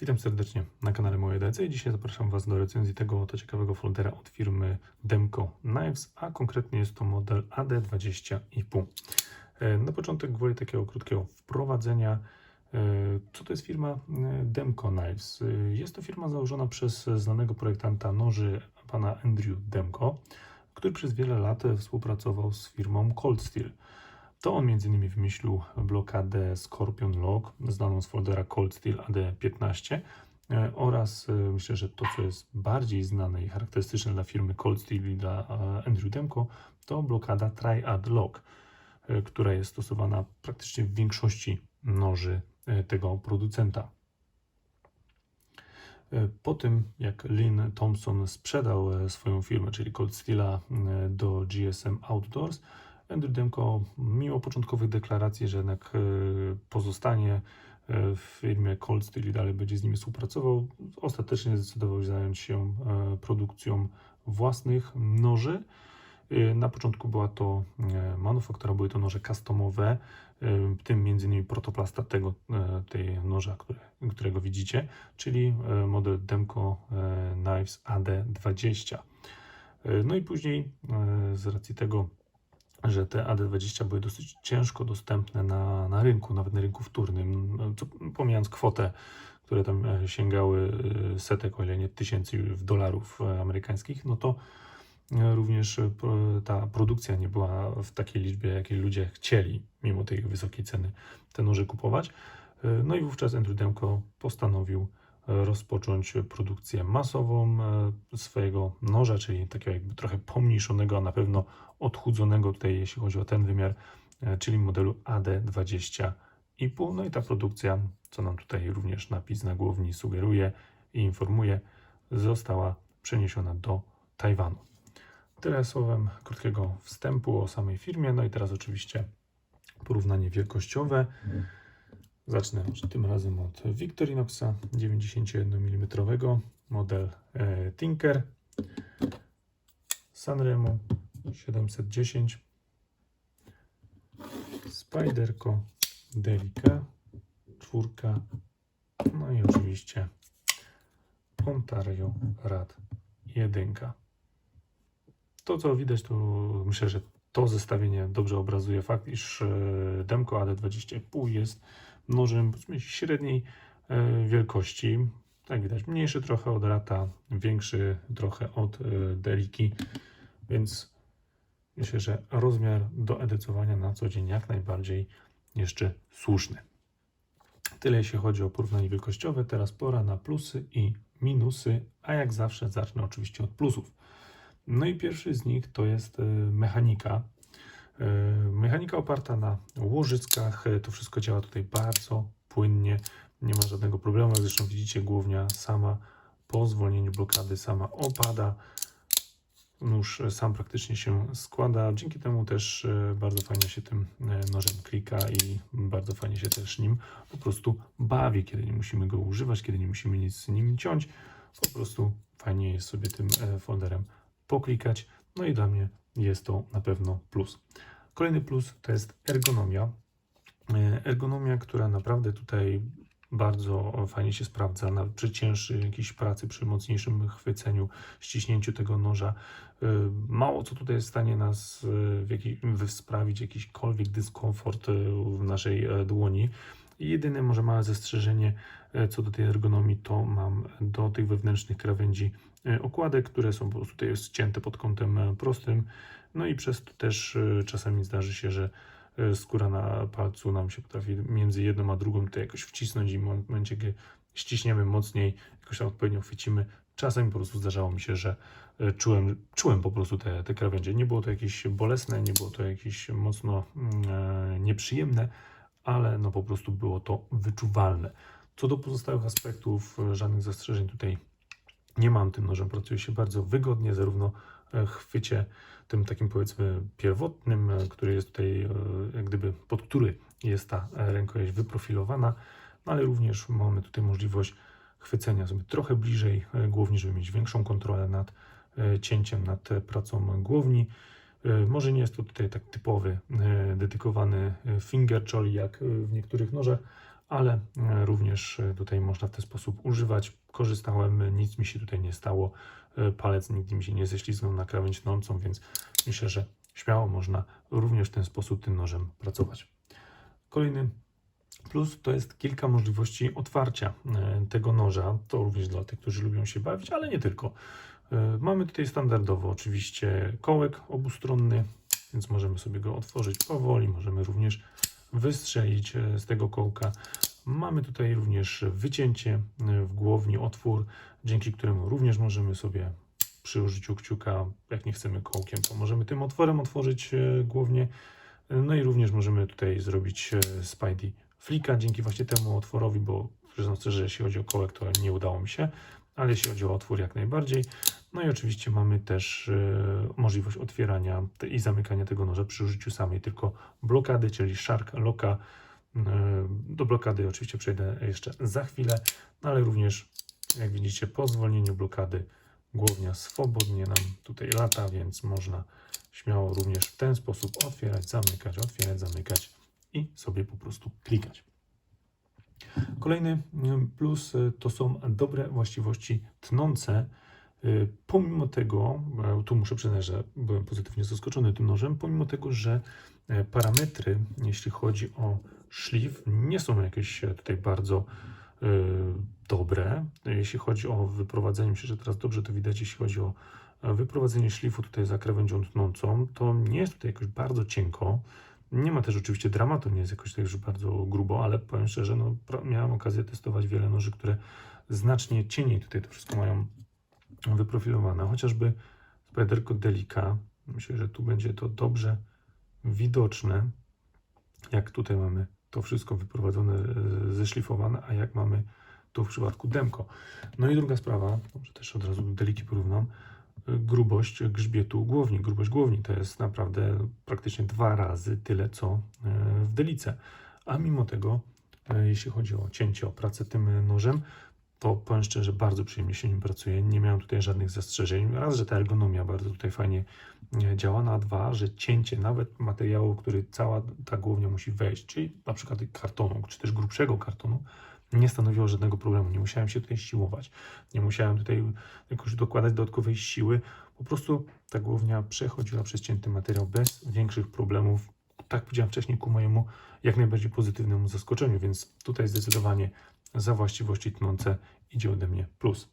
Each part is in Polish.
Witam serdecznie na kanale Moje DC i dzisiaj zapraszam Was do recenzji tego oto ciekawego foldera od firmy Demco Knives, a konkretnie jest to model AD20,5. E, Na początek gwoli takiego krótkiego wprowadzenia. e, Co to jest firma e, Demco Knives? Jest to firma założona przez znanego projektanta noży pana Andrew Demco, który przez wiele lat współpracował z firmą Cold Steel. To on m.in. wymyślił blokadę Scorpion Lock, znaną z foldera Cold Steel AD15 e, oraz e, myślę, że to, co jest bardziej znane i charakterystyczne dla firmy Cold Steel i dla e, Andrew Demko, to blokada Triad Lock, która jest stosowana praktycznie w większości noży tego producenta. Po tym, jak Lynn Thompson sprzedał swoją firmę, czyli Cold Steela, do GSM Outdoors, Andrew Demko, mimo początkowych deklaracji, że jednak e, pozostanie e, w firmie Cold Steel i dalej będzie z nimi współpracował, ostatecznie zdecydował się zająć się e, produkcją własnych noży. Na początku była to manufaktura, były to noże customowe, w tym m.in. protoplasta tego, tej noża, które, którego widzicie, czyli model Demco Knives AD20. E, No i później z racji tego, że te AD20 były dosyć ciężko dostępne na, na rynku, nawet na rynku wtórnym, co, pomijając kwotę, które tam e, sięgały e, setek, o ile nie tysięcy w dolarów e, amerykańskich, no to również ta produkcja nie była w takiej liczbie, jakiej ludzie chcieli, mimo tej wysokiej ceny, te noże kupować. No i wówczas Andrew Demko postanowił rozpocząć produkcję masową e, swojego noża, czyli takiego jakby trochę pomniejszonego, a na pewno odchudzonego tutaj, jeśli chodzi o ten wymiar, e, czyli modelu AD20,5. No i ta produkcja, co nam tutaj również napis na głowni sugeruje i informuje, została przeniesiona do Tajwanu. Tyle słowem krótkiego wstępu o samej firmie. No i teraz oczywiście porównanie wielkościowe. Zacznę tym razem od Victorinoxa 91 mm model e, Tinker. Sanremo 710 Spiderco Delica czwórka. No i oczywiście Ontario Rad 1 to co widać to myślę, że to zestawienie dobrze obrazuje fakt, iż e, Demco AD20,5 jest nożem średniej e, wielkości. Tak widać, mniejszy trochę od Rata, większy trochę od e, Deliki, więc myślę, że rozmiar do edycowania na co dzień jak najbardziej jeszcze słuszny. Tyle jeśli chodzi o porównanie wielkościowe. Teraz pora na plusy i minusy, a jak zawsze zacznę oczywiście od plusów. No i pierwszy z nich to jest e, mechanika. E, Mechanika oparta na łożyskach. E, To wszystko działa tutaj bardzo płynnie. Nie ma żadnego problemu. Jak zresztą widzicie, głownia sama po zwolnieniu blokady sama opada. Nóż e, sam praktycznie się składa. Dzięki temu też bardzo fajnie się tym nożem klika i bardzo fajnie się też nim po prostu bawi, kiedy nie musimy go używać, kiedy nie musimy nic z nim ciąć. Po prostu fajnie jest sobie tym folderem poklikać. No i dla mnie jest to na pewno plus. Kolejny plus to jest ergonomia. E, Ergonomia, która naprawdę tutaj bardzo fajnie się sprawdza na, przy cięższej jakiejś pracy, przy mocniejszym chwyceniu, ściśnięciu tego noża. E, Mało co tutaj jest w stanie nas e, w jakiej, w- sprawić jakiśkolwiek dyskomfort w naszej dłoni. Jedyne może małe zastrzeżenie co do tej ergonomii to mam do tych wewnętrznych krawędzi okładek, które są po prostu tutaj ścięte pod kątem e, prostym. No i przez to też e, czasami zdarzy się, że e, skóra na palcu nam się potrafi między jedną a drugą tutaj jakoś wcisnąć i w momencie, kiedy ściśniemy mocniej, jakoś tam odpowiednio chwycimy, czasami po prostu zdarzało mi się, że e, czułem, czułem po prostu te, te krawędzie. Nie było to jakieś bolesne, nie było to jakieś mocno mm, e, nieprzyjemne, ale no po prostu było to wyczuwalne. Co do pozostałych aspektów, e, żadnych zastrzeżeń tutaj nie mam. Tym nożem pracuje się bardzo wygodnie, zarówno e, chwycie tym takim powiedzmy pierwotnym, e, który jest tutaj e, jak gdyby pod który jest ta rękojeść wyprofilowana, no ale również mamy tutaj możliwość chwycenia sobie trochę bliżej głowni, żeby mieć większą kontrolę nad cięciem, nad pracą głowni. Może nie jest to tutaj tak typowy, dedykowany finger choli jak w niektórych nożach, ale e, również e, tutaj można w ten sposób używać. Korzystałem, nic mi się tutaj nie stało, e, palec nigdy mi się nie ześlizgnął na krawędź tnącą, więc myślę, że śmiało można również w ten sposób tym nożem pracować. Kolejny plus to jest kilka możliwości otwarcia tego noża. To również dla tych, którzy lubią się bawić, ale nie tylko. Mamy tutaj standardowo oczywiście kołek obustronny, więc możemy sobie go otworzyć powoli. Możemy również wystrzelić e, z tego kołka. Mamy tutaj również wycięcie e, w głowni, otwór, dzięki któremu również możemy sobie przy użyciu kciuka, jak nie chcemy kołkiem, to możemy tym otworem otworzyć e, głownię. No i również możemy tutaj zrobić Spidey flika dzięki właśnie temu otworowi, bo przyznam szczerze, że jeśli chodzi o kołek, to nie udało mi się, ale jeśli chodzi o otwór, jak najbardziej. No i oczywiście mamy też e, możliwość otwierania i zamykania tego noża przy użyciu samej tylko blokady, czyli shark locka. E, Do blokady oczywiście przejdę jeszcze za chwilę, no ale również jak widzicie po zwolnieniu blokady głownia swobodnie nam tutaj lata, więc można śmiało również w ten sposób otwierać, zamykać, otwierać, zamykać i sobie po prostu klikać. Kolejny mm, plus y, to są dobre właściwości tnące. Y, Pomimo tego, e, tu muszę przyznać, że byłem pozytywnie zaskoczony tym nożem, pomimo tego, że e, parametry, jeśli chodzi o szlif, nie są jakieś e, tutaj bardzo y, dobre. Jeśli chodzi o wyprowadzenie, myślę, że teraz dobrze to widać, jeśli chodzi o wyprowadzenie szlifu tutaj za krawędzią tnącą, to nie jest tutaj jakoś bardzo cienko. Nie ma też oczywiście dramatu, nie jest jakoś tak już bardzo grubo, ale powiem szczerze, no, miałem okazję testować wiele noży, które znacznie cieniej tutaj to wszystko mają wyprofilowane. Chociażby Spiderco Delica. Myślę, że tu będzie to dobrze widoczne, jak tutaj mamy to wszystko wyprowadzone, e, zeszlifowane, a jak mamy tu w przypadku Demko. No i druga sprawa, może też od razu do Deliki porównam, grubość grzbietu głowni. Grubość głowni to jest naprawdę praktycznie dwa razy tyle, co y, w Delice. A mimo tego, y, jeśli chodzi o cięcie, o pracę tym nożem, to powiem szczerze, bardzo przyjemnie się nim pracuje. Nie miałem tutaj żadnych zastrzeżeń. Raz, że ta ergonomia bardzo tutaj fajnie e, działa, no a dwa, że cięcie nawet materiału, który cała ta głownia musi wejść, czyli na przykład kartonu, czy też grubszego kartonu, nie stanowiło żadnego problemu. Nie musiałem się tutaj siłować. Nie musiałem tutaj jakoś dokładać dodatkowej siły. Po prostu ta głownia przechodziła przez cięty materiał bez większych problemów. Tak powiedziałem wcześniej, ku mojemu jak najbardziej pozytywnemu zaskoczeniu, więc tutaj zdecydowanie za właściwości tnące idzie ode mnie plus.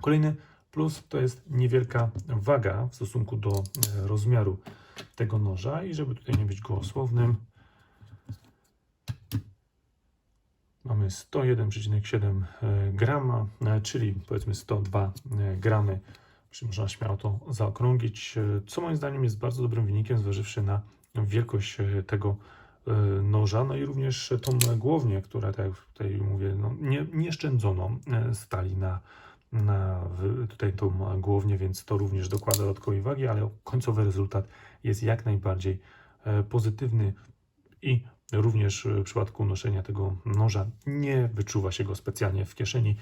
Kolejny plus to jest niewielka waga w stosunku do e, rozmiaru tego noża i żeby tutaj nie być gołosłownym, mamy 101,7 e, grama, e, czyli powiedzmy 102 e, gramy, czy można śmiało to zaokrąglić, co moim zdaniem jest bardzo dobrym wynikiem, zważywszy na wielkość tego noża, no i również tą głownię, która, tak jak tutaj mówię, no, nie, nie szczędzono stali na, na tutaj tą głownię, więc to również dokłada dodatkowej wagi, ale końcowy rezultat jest jak najbardziej pozytywny i również w przypadku noszenia tego noża nie wyczuwa się go specjalnie w kieszeni.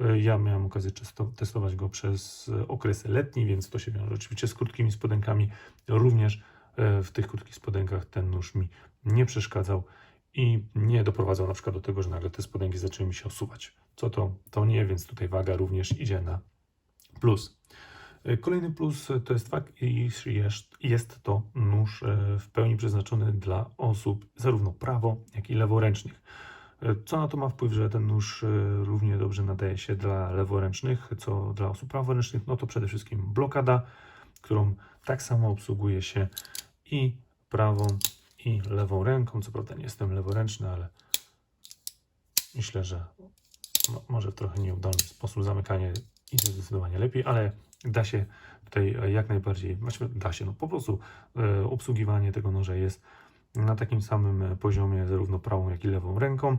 E, Ja miałem okazję testo- testować go przez e, okres letni, więc to się wiąże oczywiście z krótkimi spodenkami. Również e, w tych krótkich spodenkach ten nóż mi nie przeszkadzał i nie doprowadzał na przykład do tego, że nagle te spodenki zaczęły mi się osuwać. Co to? To nie, więc tutaj waga również idzie na plus. Kolejny plus to jest fakt, iż jest, jest to nóż e, w pełni przeznaczony dla osób zarówno prawo, jak i leworęcznych. E, Co na to ma wpływ, że ten nóż e, równie dobrze nadaje się dla leworęcznych, co dla osób praworęcznych? No to przede wszystkim blokada, którą tak samo obsługuje się i prawą, i lewą ręką. Co prawda nie jestem leworęczny, ale myślę, że no, może w trochę nieudolny sposób zamykanie idzie zdecydowanie lepiej, ale da się tutaj e, jak najbardziej, właściwie da się, no po prostu e, obsługiwanie tego noża jest na takim samym e, poziomie zarówno prawą, jak i lewą ręką.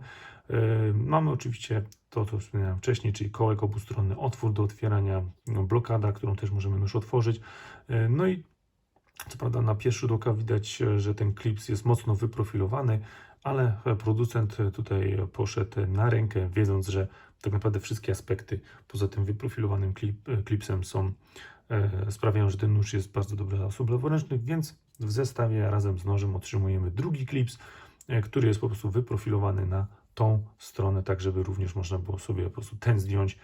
Mamy oczywiście to, co wspomniałem wcześniej, czyli kołek obustronny, otwór do otwierania, no, blokada, którą też możemy nóż otworzyć. No i co prawda na pierwszy rzut oka widać, że ten klips jest mocno wyprofilowany, ale producent tutaj poszedł na rękę, wiedząc, że tak naprawdę wszystkie aspekty poza tym wyprofilowanym klip, klipsem są, e, sprawiają, że ten nóż jest bardzo dobry dla osób leworęcznych, więc w zestawie razem z nożem otrzymujemy drugi klips, e, który jest po prostu wyprofilowany na tą stronę, tak żeby również można było sobie po prostu ten zdjąć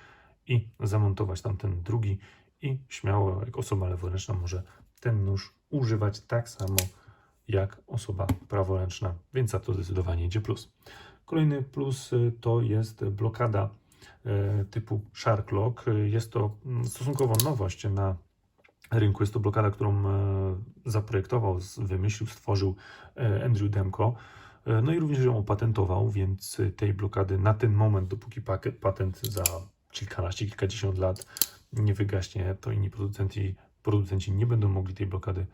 i zamontować tam ten drugi. I śmiało jak osoba leworęczna może ten nóż używać tak samo jak osoba praworęczna, więc za to zdecydowanie idzie plus. Kolejny plus y, to jest blokada y, typu Shark Lock. Y, Jest to mm, stosunkowo nowość na rynku. Jest to blokada, którą e, zaprojektował, wymyślił, stworzył e, Andrew Demko. E, No i również ją opatentował, więc tej blokady na ten moment, dopóki patent za kilkanaście, kilkadziesiąt lat nie wygaśnie, to inni producenci, producenci nie będą mogli tej blokady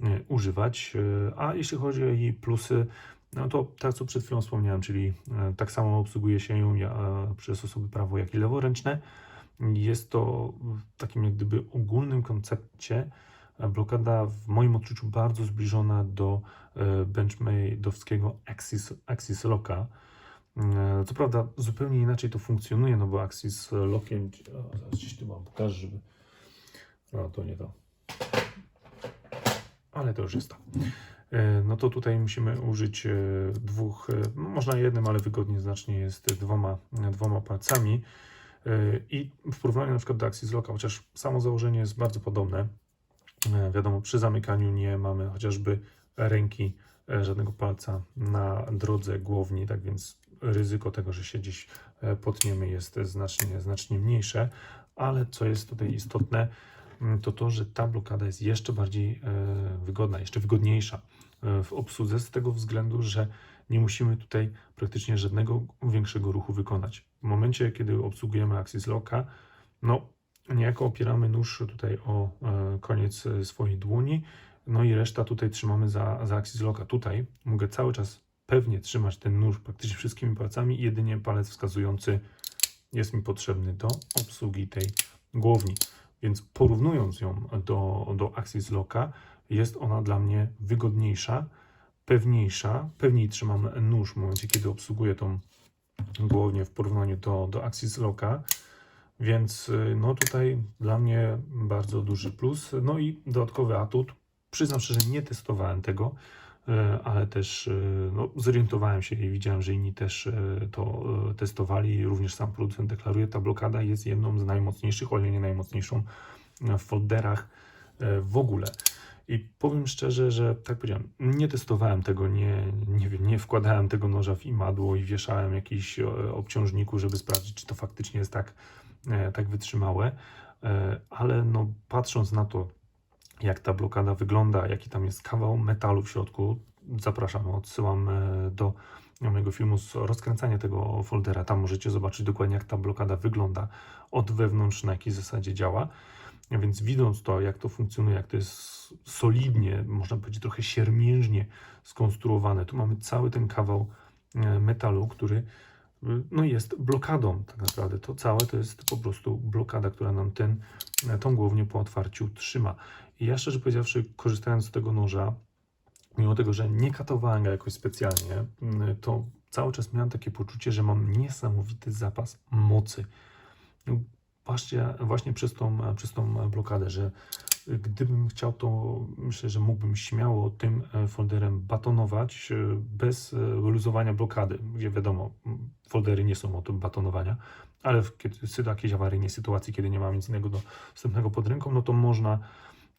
e, używać. E, A jeśli chodzi o jej plusy, no to tak co przed chwilą wspomniałem, czyli e, tak samo obsługuje się ją przez osoby prawo, jak i leworęczne. Jest to w takim jak gdyby ogólnym koncepcie blokada w moim odczuciu bardzo zbliżona do benchmade'owskiego Axis, Axis Locka. Co prawda zupełnie inaczej to funkcjonuje, no bo Axis Lockiem, zaraz gdzieś tu mam pokażę, żeby... No to nie to. Ale to już jest to. E, No to tutaj musimy użyć e, dwóch, e, no można jednym, ale wygodniej znacznie jest dwoma, dwoma palcami. I w porównaniu na przykład do Axis Locka, chociaż samo założenie jest bardzo podobne, wiadomo, przy zamykaniu nie mamy chociażby ręki, żadnego palca na drodze głowni, tak więc ryzyko tego, że się gdzieś potniemy jest znacznie, znacznie mniejsze, ale co jest tutaj istotne, to to, że ta blokada jest jeszcze bardziej e, wygodna, jeszcze wygodniejsza e, w obsłudze z tego względu, że nie musimy tutaj praktycznie żadnego większego ruchu wykonać. W momencie, kiedy obsługujemy Axis Locka, no niejako opieramy nóż tutaj o e, koniec swojej dłoni, no i reszta tutaj trzymamy za, za Axis Locka. Tutaj mogę cały czas pewnie trzymać ten nóż praktycznie wszystkimi palcami jedynie palec wskazujący jest mi potrzebny do obsługi tej głowni. Więc porównując ją do, do Axis Locka, jest ona dla mnie wygodniejsza, pewniejsza. Pewniej trzymam nóż w momencie, kiedy obsługuję tą głownię w porównaniu do, do Axis Locka. Więc y, no tutaj dla mnie bardzo duży plus. No i dodatkowy atut. Przyznam szczerze, nie testowałem tego, y, ale też y, no, zorientowałem się i widziałem, że inni też y, to testowali. Również sam producent deklaruje, ta blokada jest jedną z najmocniejszych, o ile nie najmocniejszą w folderach w ogóle. I powiem szczerze, że tak powiedziałem, nie testowałem tego, nie, nie, nie wkładałem tego noża w imadło i wieszałem jakiś e, obciążniku, żeby sprawdzić, czy to faktycznie jest tak, e, tak wytrzymałe. E, Ale no, patrząc na to, jak ta blokada wygląda, jaki tam jest kawał metalu w środku, zapraszam, odsyłam e, do mojego filmu z rozkręcania tego foldera. Tam możecie zobaczyć dokładnie, jak ta blokada wygląda od wewnątrz, na jakiej zasadzie działa. Więc widząc to, jak to funkcjonuje, jak to jest solidnie, można powiedzieć trochę siermiężnie skonstruowane, tu mamy cały ten kawał e, metalu, który no jest blokadą tak naprawdę. To całe to jest po prostu blokada, która nam ten, tą głownię po otwarciu trzyma. I ja szczerze powiedziawszy, korzystając z tego noża, mimo tego, że nie katowałem go jakoś specjalnie, mm, to cały czas miałem takie poczucie, że mam niesamowity zapas mocy. No, Właśnie, właśnie przez, tą, przez tą blokadę, że gdybym chciał, to myślę, że mógłbym śmiało tym e, folderem batonować e, bez e, luzowania blokady, gdzie wiadomo, foldery nie są o tym batonowania, ale w w jakiejś awaryjnej sytuacji, kiedy nie mam nic innego dostępnego pod ręką, no to można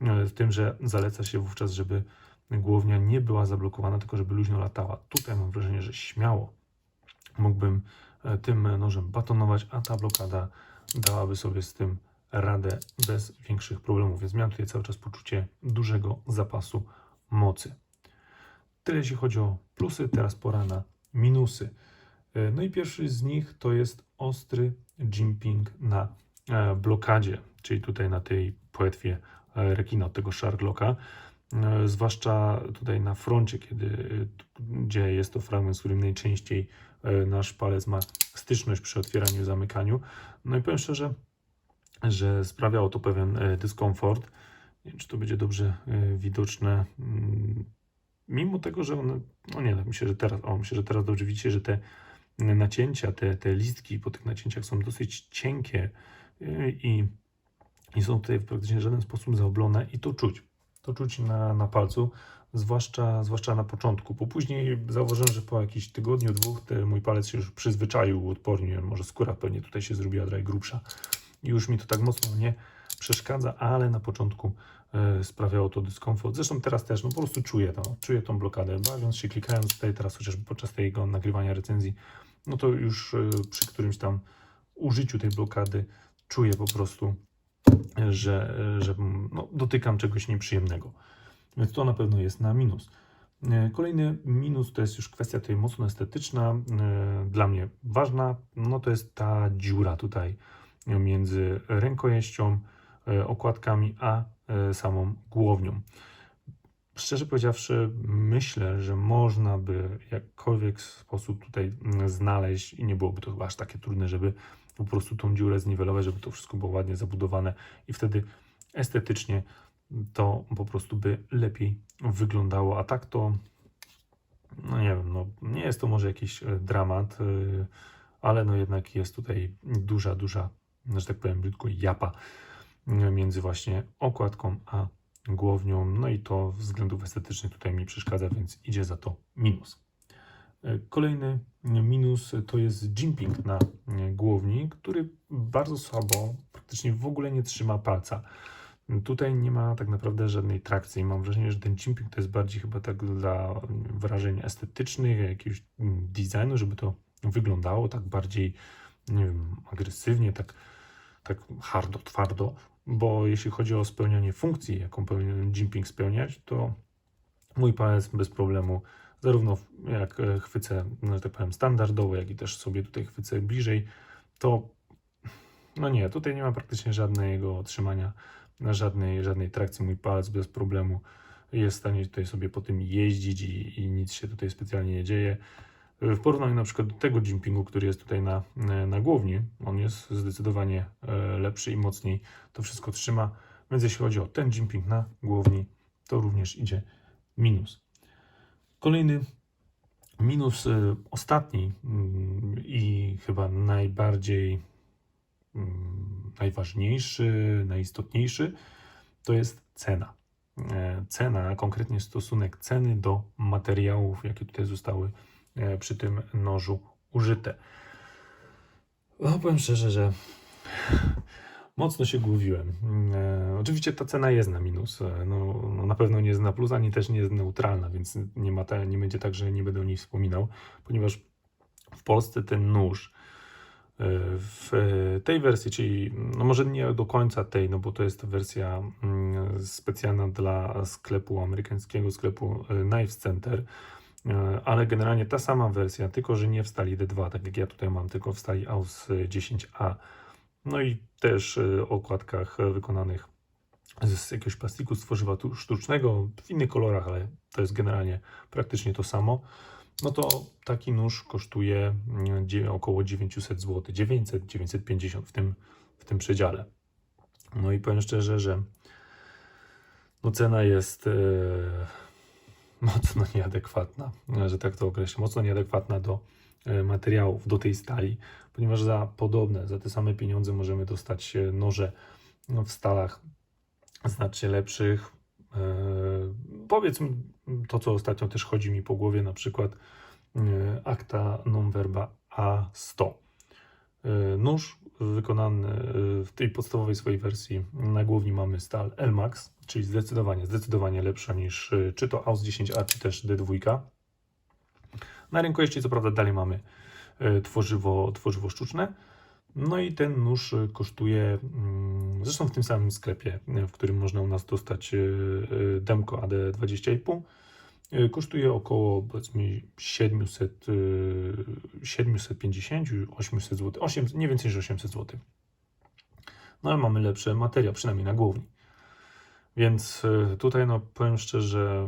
z tym, że zaleca się wówczas, żeby głownia nie była zablokowana, tylko żeby luźno latała. Tutaj mam wrażenie, że śmiało mógłbym tym nożem batonować, a ta blokada dałaby sobie z tym radę bez większych problemów. Więc miałem tutaj cały czas poczucie dużego zapasu mocy. Tyle jeśli chodzi o plusy, teraz pora na minusy. E, No i pierwszy z nich to jest ostry jimping na e, blokadzie, czyli tutaj na tej płetwie e, rekina od tego Sharklocka. Zwłaszcza tutaj na froncie, kiedy, gdzie jest to fragment, z którym najczęściej nasz palec ma styczność przy otwieraniu i zamykaniu. No i powiem szczerze, że sprawiało to pewien e, dyskomfort. Nie wiem, czy to będzie dobrze e, widoczne. Mm, Mimo tego, że one, no nie, no myślę, że teraz, o, myślę, że teraz dobrze widzicie, że te nacięcia, te, te listki po tych nacięciach są dosyć cienkie e, i nie są tutaj w praktycznie żaden sposób zaoblone i to czuć. To czuć na, na palcu, zwłaszcza, zwłaszcza na początku, bo później zauważyłem, że po jakichś tygodniu, dwóch te, mój palec się już przyzwyczaił, uodpornił, może skóra pewnie tutaj się zrobiła trochę grubsza już mi to tak mocno nie przeszkadza, ale na początku e, sprawiało to dyskomfort. Zresztą teraz też, no po prostu czuję to, czuję tą blokadę, bawiąc się, klikając tutaj teraz chociażby podczas tego nagrywania recenzji, no to już e, przy którymś tam użyciu tej blokady czuję po prostu, e, że, że no, dotykam czegoś nieprzyjemnego. Więc to na pewno jest na minus. Kolejny minus to jest już kwestia tutaj mocno estetyczna, dla mnie ważna, no to jest ta dziura tutaj między rękojeścią, e, okładkami, a e, samą głownią. Szczerze powiedziawszy, myślę, że można by jakkolwiek sposób tutaj mm, znaleźć i nie byłoby to chyba aż takie trudne, żeby po prostu tą dziurę zniwelować, żeby to wszystko było ładnie zabudowane i wtedy estetycznie to po prostu by lepiej wyglądało. A tak to, no nie wiem, no nie jest to może jakiś e, dramat, ale no jednak jest tutaj duża, duża, że tak powiem brzydko, japa e, między właśnie okładką a głownią. No i to względów estetycznych tutaj mi przeszkadza, więc idzie za to minus. E, Kolejny minus to jest jimping na e, głowni, który bardzo słabo, praktycznie w ogóle nie trzyma palca. Tutaj nie ma tak naprawdę żadnej trakcji. Mam wrażenie, że ten jimping to jest bardziej chyba tak dla wrażeń estetycznych, jakiegoś mm, designu, żeby to wyglądało tak bardziej, nie wiem, agresywnie, tak, tak hardo, twardo, bo jeśli chodzi o spełnianie funkcji, jaką powinien jimping spełniać, to mój palec bez problemu, zarówno jak e, chwycę, że tak powiem, standardowo, jak i też sobie tutaj chwycę bliżej, to no nie, tutaj nie ma praktycznie żadnego trzymania, na żadnej, żadnej trakcji. Mój palec bez problemu jest w stanie tutaj sobie po tym jeździć i, i nic się tutaj specjalnie nie dzieje. W porównaniu na przykład do tego jimpingu, który jest tutaj na, na głowni, on jest zdecydowanie e, lepszy i mocniej to wszystko trzyma. Więc jeśli chodzi o ten jimping na głowni, to również idzie minus. Kolejny minus, e, ostatni mm, i chyba najbardziej mm, najważniejszy, najistotniejszy, to jest cena. E, Cena, a konkretnie stosunek ceny do materiałów, jakie tutaj zostały przy tym nożu użyte. No, powiem szczerze, że mocno się głowiłem. E, oczywiście ta cena jest na minus. E, no, no na pewno nie jest na plus, ani też nie jest neutralna, więc nie, ma nie będzie tak, że nie będę o niej wspominał, ponieważ w Polsce ten nóż e, w tej wersji, czyli no może nie do końca tej, no bo to jest wersja mm, specjalna dla sklepu amerykańskiego, sklepu e, Knives Center, e, ale generalnie ta sama wersja, tylko że nie w stali D2, tak jak ja tutaj mam, tylko w stali AUS 10A. No i też e, o okładkach e, wykonanych z jakiegoś plastiku, z tworzywa tu- sztucznego, w innych kolorach, ale to jest generalnie praktycznie to samo. No to taki nóż kosztuje mm, około 900 zł, 900-950 w tym, w tym przedziale. No i powiem szczerze, że no cena jest e, mocno nieadekwatna, że tak to określę, mocno nieadekwatna do e, materiałów, do tej stali, ponieważ za podobne, za te same pieniądze możemy dostać e, noże no, w stalach znacznie lepszych. E, powiedzmy to, co ostatnio też chodzi mi po głowie, na przykład e, Acta Non Verba A100. E, Nóż wykonany e, w tej podstawowej swojej wersji na głowni mamy stal Elmax, czyli zdecydowanie, zdecydowanie lepsza niż e, czy to AUS 10A, czy też D2. Na rękojeści co prawda dalej mamy e, tworzywo, tworzywo sztuczne. No i ten nóż kosztuje, mm, zresztą w tym samym sklepie, w którym można u nas dostać Demko AD20,5, e, kosztuje około powiedzmy 700, e, 750, 800 zł, 8, nie więcej niż 800 zł. No ale mamy lepszy materiał, przynajmniej na głowni. Więc e, tutaj no powiem szczerze,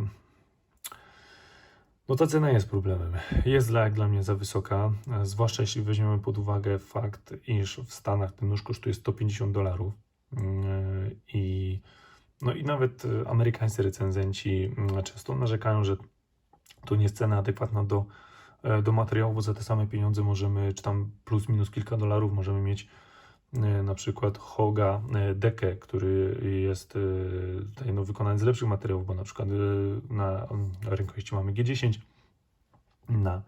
no ta cena jest problemem. Jest dla, jak dla mnie za wysoka, e, zwłaszcza jeśli weźmiemy pod uwagę fakt, iż w Stanach ten nóż kosztuje 150 dolarów Mm, i no i nawet e, amerykańscy recenzenci mm, często narzekają, że to nie jest cena adekwatna do, e, do materiału, bo za te same pieniądze możemy, czy tam plus minus kilka dolarów możemy mieć e, na przykład Hoga e, Deke, który jest tutaj no, wykonany z lepszych materiałów, bo na przykład e, na mm, rękojeści mamy G10, na,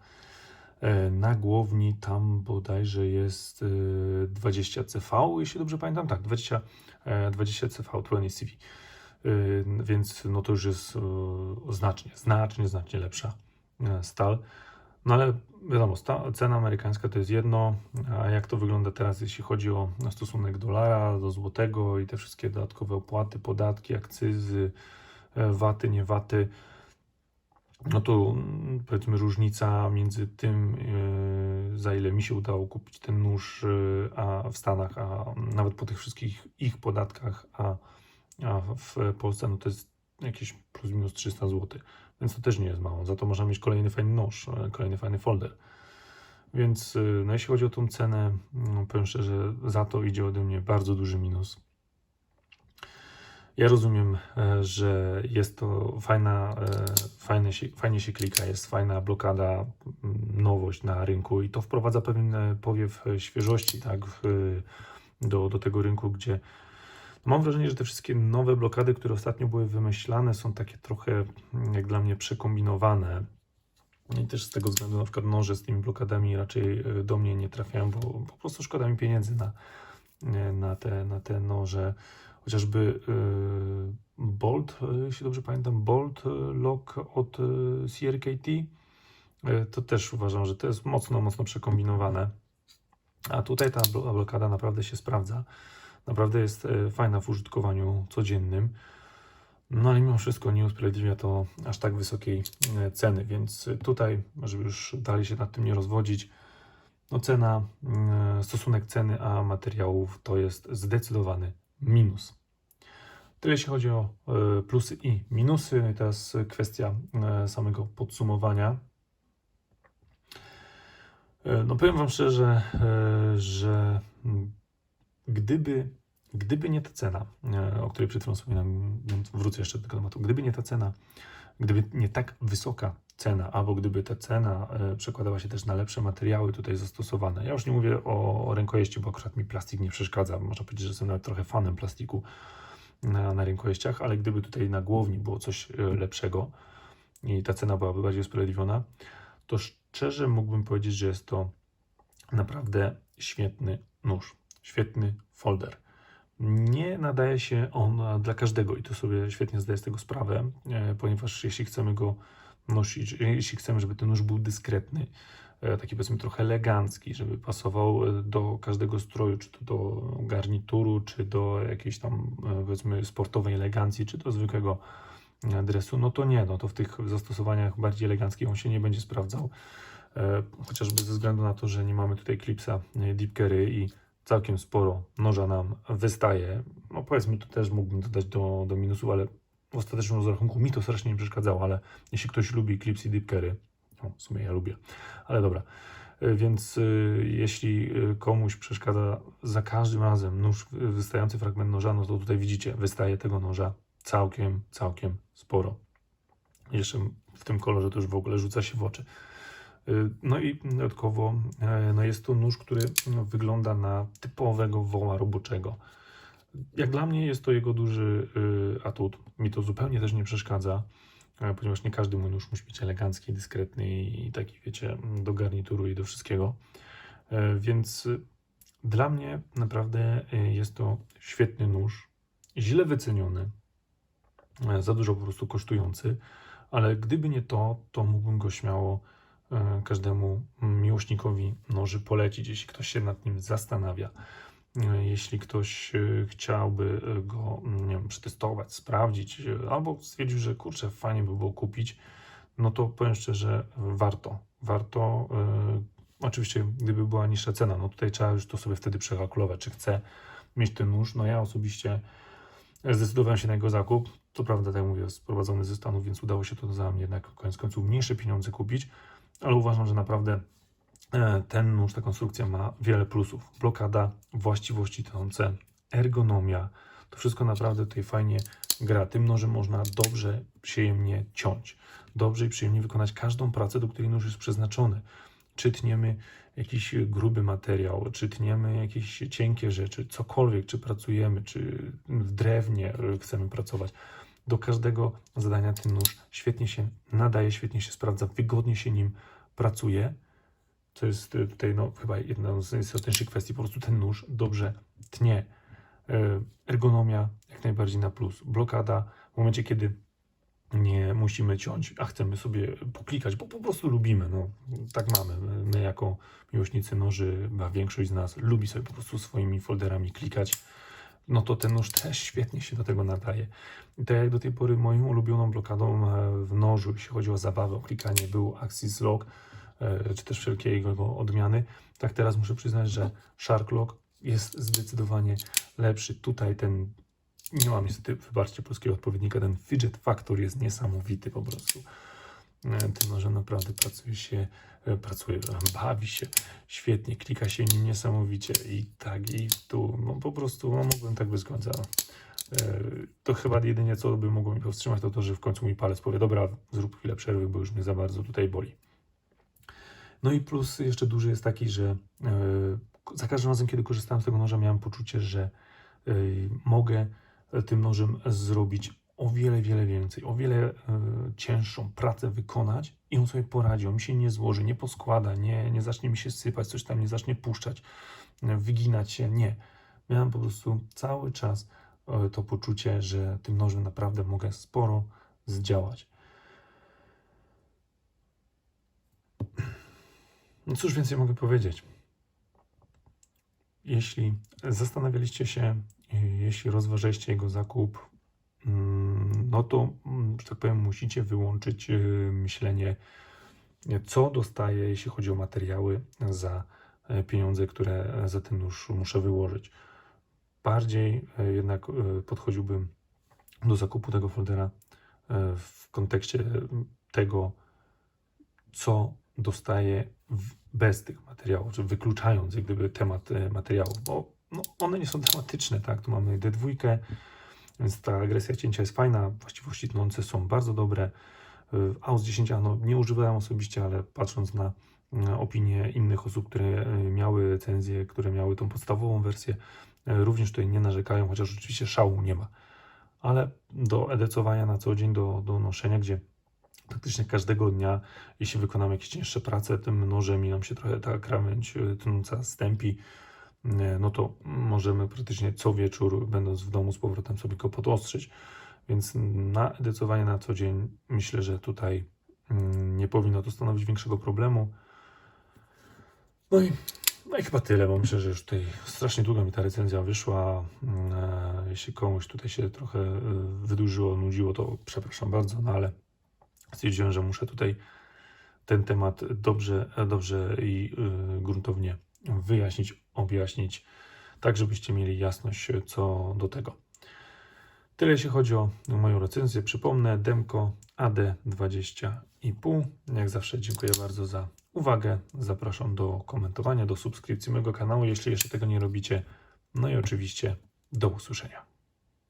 na głowni tam bodajże jest e, 20 CV, jeśli dobrze pamiętam, tak, 20, e, 20 CV 20 CV. Więc no to już jest y, znacznie, znacznie, znacznie lepsza stal. No ale wiadomo, cena amerykańska to jest jedno, a jak to wygląda teraz, jeśli chodzi o stosunek dolara do złotego i te wszystkie dodatkowe opłaty, podatki, akcyzy, e, waty, nie waty, no to mm, powiedzmy różnica między tym, e, za ile mi się udało kupić ten nóż e, a w Stanach, a nawet po tych wszystkich ich podatkach, a a w Polsce no to jest jakieś plus minus 300 zł, więc to też nie jest mało. Za to można mieć kolejny fajny nóż, e, kolejny fajny folder. Więc no jeśli chodzi o tą cenę, no powiem szczerze, za to idzie ode mnie bardzo duży minus. Ja rozumiem, e, że jest to fajna, e, fajnie się, fajnie się klika, jest fajna blokada, m, nowość na rynku i to wprowadza pewien e, powiew świeżości tak, do, do tego rynku, gdzie Mam wrażenie, że te wszystkie nowe blokady, które ostatnio były wymyślane, są takie trochę, mm, jak dla mnie, przekombinowane. I też z tego względu, na przykład noże z tymi blokadami raczej do mnie nie trafiają, bo po prostu szkoda mi pieniędzy na, na, te, na te noże. Chociażby yy, Bolt, e, jeśli dobrze pamiętam, Bolt e, Lock od CRKT, to też uważam, że to jest mocno, mocno przekombinowane. A tutaj ta blo- blokada naprawdę się sprawdza. Naprawdę jest fajna w użytkowaniu codziennym. No ale mimo wszystko nie usprawiedliwia to aż tak wysokiej ceny, więc tutaj, żeby już dalej się nad tym nie rozwodzić, no cena, stosunek ceny a materiałów to jest zdecydowany minus. Tyle jeśli chodzi o e, plusy i minusy. No i teraz kwestia e, samego podsumowania. E, No powiem Wam szczerze, że gdyby, gdyby nie ta cena, o której przed chwilą wspominałem, wrócę jeszcze do tego tematu, gdyby nie ta cena, gdyby nie tak wysoka cena, albo gdyby ta cena przekładała się też na lepsze materiały tutaj zastosowane. Ja już nie mówię o rękojeści, bo akurat mi plastik nie przeszkadza. Można powiedzieć, że jestem nawet trochę fanem plastiku na, na rękojeściach, ale gdyby tutaj na głowni było coś e, lepszego i ta cena byłaby bardziej usprawiedliwiona, to szczerze mógłbym powiedzieć, że jest to naprawdę świetny nóż, świetny folder. Nie nadaje się on dla każdego i to sobie świetnie zdaję z tego sprawę, e, ponieważ jeśli chcemy go nosić, e, jeśli chcemy, żeby ten nóż był dyskretny, taki powiedzmy trochę elegancki, żeby pasował e, do każdego stroju, czy to do garnituru, czy do jakiejś tam e, powiedzmy sportowej elegancji, czy do zwykłego e, dresu, no to nie, no to w tych zastosowaniach bardziej eleganckich on się nie będzie sprawdzał. E, Chociażby ze względu na to, że nie mamy tutaj klipsa e, deep carry i całkiem sporo noża nam wystaje. No powiedzmy, to też mógłbym dodać do, do minusów, ale w ostatecznym rozrachunku mi to strasznie nie przeszkadzało, ale jeśli ktoś lubi clips i deep carry, no w sumie ja lubię, ale dobra. E, Więc y, jeśli y, komuś przeszkadza za każdym razem nóż, wystający fragment noża, no to tutaj widzicie, wystaje tego noża całkiem, całkiem sporo. Jeszcze w tym kolorze to już w ogóle rzuca się w oczy. No i dodatkowo e, no jest to nóż, który no, wygląda na typowego woła roboczego. Jak dla mnie jest to jego duży atut. Mi to zupełnie też nie przeszkadza, e, ponieważ nie każdy mój nóż musi być elegancki, dyskretny i taki, wiecie, do garnituru i do wszystkiego. E, Więc y, dla mnie naprawdę y, jest to świetny nóż, źle wyceniony, e, za dużo po prostu kosztujący, ale gdyby nie to, to mógłbym go śmiało e, każdemu miłośnikowi noży polecić, jeśli ktoś się nad nim zastanawia. Jeśli ktoś e, chciałby e, go nie wiem, przetestować, sprawdzić, e, albo stwierdził, że kurczę, fajnie by było kupić, no to powiem szczerze, warto. Warto. Oczywiście, gdyby była niższa cena, no tutaj trzeba już to sobie wtedy przekalkulować, czy chcę mieć ten nóż. No ja osobiście zdecydowałem się na jego zakup. To prawda, tak jak mówię, sprowadzony ze Stanów, więc udało się to za mnie jednak koniec końców mniejsze pieniądze kupić, ale uważam, że naprawdę ten nóż, ta konstrukcja ma wiele plusów. Blokada, właściwości tonące, ergonomia, to wszystko naprawdę tutaj fajnie gra. Tym nożem można dobrze, przyjemnie ciąć. Dobrze i przyjemnie wykonać każdą pracę, do której nóż jest przeznaczony. czy tniemy jakiś gruby materiał, czy tniemy jakieś cienkie rzeczy, cokolwiek, czy pracujemy, czy w drewnie y, chcemy pracować. Do każdego zadania ten nóż świetnie się nadaje, świetnie się sprawdza, wygodnie się nim pracuje. To jest y, tutaj no, chyba jedna z najistotniejszych kwestii. Po prostu ten nóż dobrze tnie. Y, Ergonomia jak najbardziej na plus. Blokada w momencie, kiedy nie musimy ciąć, a chcemy sobie poklikać, bo po prostu lubimy. No, tak mamy. My jako miłośnicy noży, a większość z nas lubi sobie po prostu swoimi folderami klikać. No to ten nóż też świetnie się do tego nadaje. I tak jak do tej pory moją ulubioną blokadą e, w nożu, jeśli chodzi o zabawę, o klikanie, był Axis Lock, e, czy też wszelkie jego odmiany, tak teraz muszę przyznać, że Shark Lock jest zdecydowanie lepszy. Tutaj ten nie mam niestety, wybaczcie, polskiego odpowiednika. Ten fidget factor jest niesamowity po prostu. E, Tym nożem naprawdę pracuje się, e, pracuje, e, bawi się świetnie, klika się nim niesamowicie i tak i tu, no po prostu, no mogłem tak bez końca. E, To chyba jedynie co by mogło mi powstrzymać, to to, że w końcu mój palec powie, dobra, zrób chwilę przerwy, bo już mnie za bardzo tutaj boli. No i plus jeszcze duży jest taki, że e, za każdym razem, kiedy korzystałem z tego noża, miałem poczucie, że e, mogę tym nożem zrobić o wiele, wiele więcej, o wiele e, cięższą pracę wykonać i on sobie poradzi, on mi się nie złoży, nie poskłada, nie, nie zacznie mi się sypać, coś tam nie zacznie puszczać, e, wyginać się, nie. Miałem po prostu cały czas e, to poczucie, że tym nożem naprawdę mogę sporo zdziałać. No cóż więcej mogę powiedzieć? Jeśli zastanawialiście się, jeśli rozważaliście jego zakup, mm, no to, mm, że tak powiem, musicie wyłączyć y, myślenie, co dostaję, jeśli chodzi o materiały za e, pieniądze, które za ten nóż muszę wyłożyć. Bardziej e, jednak e, podchodziłbym do zakupu tego foldera e, w kontekście tego, co dostaję w- bez tych materiałów, czy wykluczając jak gdyby temat e, materiałów, bo no, one nie są tematyczne, tak? Tu mamy D2, więc ta agresja cięcia jest fajna, właściwości tnące są bardzo dobre. Y, AUS 10 no, nie używałem osobiście, ale patrząc na opinie innych osób, które y, miały recenzję, które miały tą podstawową wersję, również tutaj nie narzekają, chociaż oczywiście szału nie ma. Ale do edycowania na co dzień, do, do noszenia, gdzie praktycznie każdego dnia, jeśli wykonamy jakieś cięższe prace, tym nożem i nam się trochę ta krawędź y, tnąca stępi, nie, no to możemy praktycznie co wieczór, będąc w domu z powrotem, sobie go podostrzyć. Więc na edycowanie na co dzień myślę, że tutaj mm, nie powinno to stanowić większego problemu. No i, no i chyba tyle, bo myślę, że już tutaj strasznie długo mi ta recenzja wyszła. Mm, e, Jeśli komuś tutaj się trochę e, wydłużyło, nudziło, to przepraszam bardzo, no ale stwierdziłem, że muszę tutaj ten temat dobrze, dobrze i y, gruntownie wyjaśnić, objaśnić, tak żebyście mieli jasność co do tego. Tyle jeśli chodzi o moją recenzję. Przypomnę, Demko AD20,5. Jak zawsze dziękuję bardzo za uwagę. Zapraszam do komentowania, do subskrypcji mojego kanału, jeśli jeszcze tego nie robicie. No i oczywiście do usłyszenia.